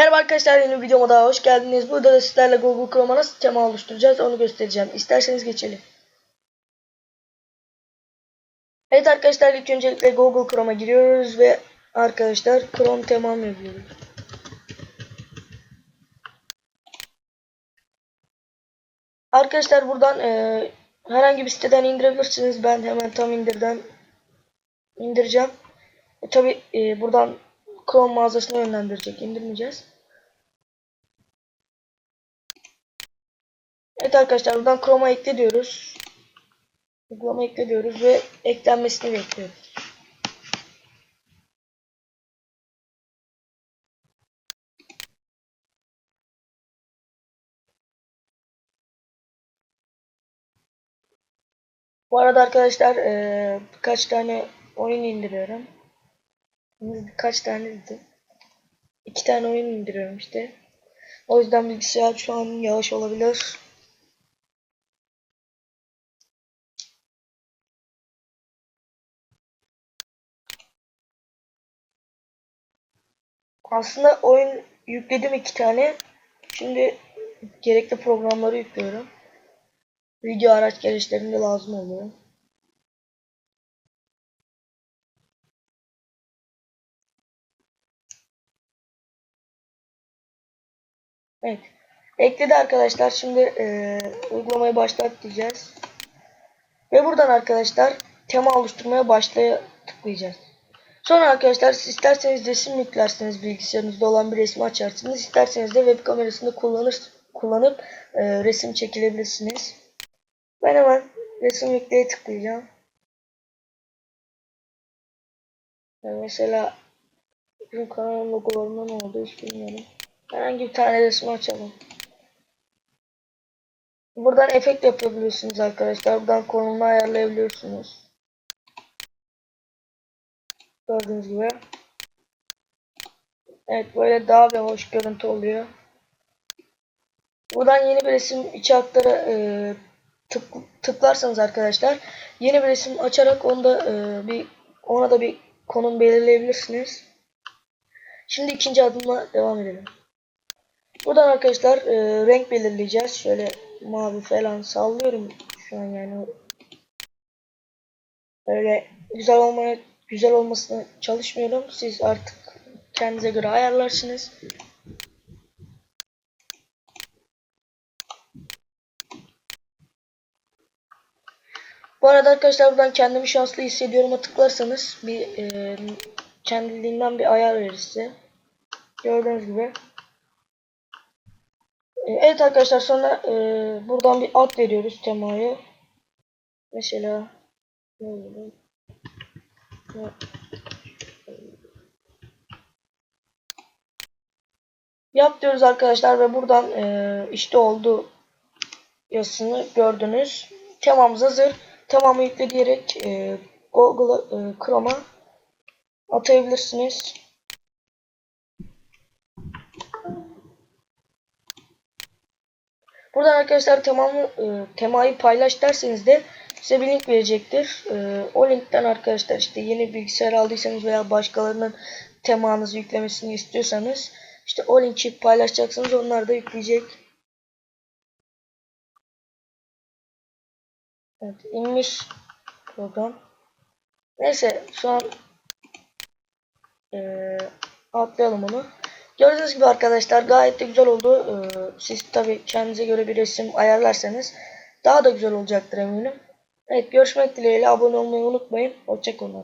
arkadaşlar yeni videoma daha hoş geldiniz. Burada da sizlerle Google Chrome'a nasıl tema oluşturacağız onu göstereceğim. İsterseniz geçelim. Evet arkadaşlar ilk öncelikle Google Chrome'a giriyoruz ve arkadaşlar Chrome temam yazıyoruz. Arkadaşlar buradan e, herhangi bir siteden indirebilirsiniz. Ben hemen tam indirden indireceğim. E, Tabi e, buradan Chrome mağazasına yönlendirecek. İndirmeyeceğiz. Evet arkadaşlar buradan Chrome'a ekle diyoruz. Uygulama ekle diyoruz ve eklenmesini bekliyoruz. Bu arada arkadaşlar birkaç tane oyun indiriyorum. Birkaç tane dedim. İki tane oyun indiriyorum işte. O yüzden bilgisayar şu an yavaş olabilir. Aslında oyun yükledim iki tane. Şimdi gerekli programları yüklüyorum. Video araç gereçlerinde lazım oluyor. Evet. Ekledi arkadaşlar. Şimdi e, uygulamayı başlat diyeceğiz. Ve buradan arkadaşlar tema oluşturmaya başlaya tıklayacağız. Sonra arkadaşlar siz isterseniz resim yüklerseniz bilgisayarınızda olan bir resmi açarsınız. İsterseniz de web kamerasını kullanır, kullanıp e, resim çekilebilirsiniz. Ben hemen resim yükleye tıklayacağım. Yani mesela bizim kanalın logolarında ne oldu hiç bilmiyorum. Herhangi bir tane resim açalım. Buradan efekt yapabiliyorsunuz arkadaşlar. Buradan konumunu ayarlayabiliyorsunuz. Gördüğünüz gibi. Evet böyle daha bir hoş görüntü oluyor. Buradan yeni bir resim içi aktara e, tık, tıklarsanız arkadaşlar yeni bir resim açarak onda e, bir ona da bir konum belirleyebilirsiniz. Şimdi ikinci adımla devam edelim. Buradan arkadaşlar e, renk belirleyeceğiz. Şöyle mavi falan sallıyorum şu an yani. Öyle güzel olmaya güzel olmasına çalışmıyorum. Siz artık kendinize göre ayarlarsınız. Bu arada arkadaşlar buradan kendimi şanslı hissediyorum'a tıklarsanız bir e, kendiliğinden bir ayar verir size. Gördüğünüz gibi. E, evet arkadaşlar sonra e, buradan bir ad veriyoruz temaya. Mesela ne olur? Yap diyoruz arkadaşlar ve buradan e, işte oldu yazısını gördünüz. Temamız hazır. Tamamı yükle diyerek e, Google e, Chrome'a atayabilirsiniz. Buradan arkadaşlar tamamı e, temayı paylaş derseniz de size bir link verecektir. E, o linkten arkadaşlar işte yeni bilgisayar aldıysanız veya başkalarının temanızı yüklemesini istiyorsanız işte o linki paylaşacaksınız. Onlar da yükleyecek. Evet inmiş program. Neyse şu an e, atlayalım onu. Gördüğünüz gibi arkadaşlar gayet de güzel oldu. Ee, siz tabi kendinize göre bir resim ayarlarsanız daha da güzel olacaktır eminim. Evet görüşmek dileğiyle abone olmayı unutmayın. Hoşçakalın.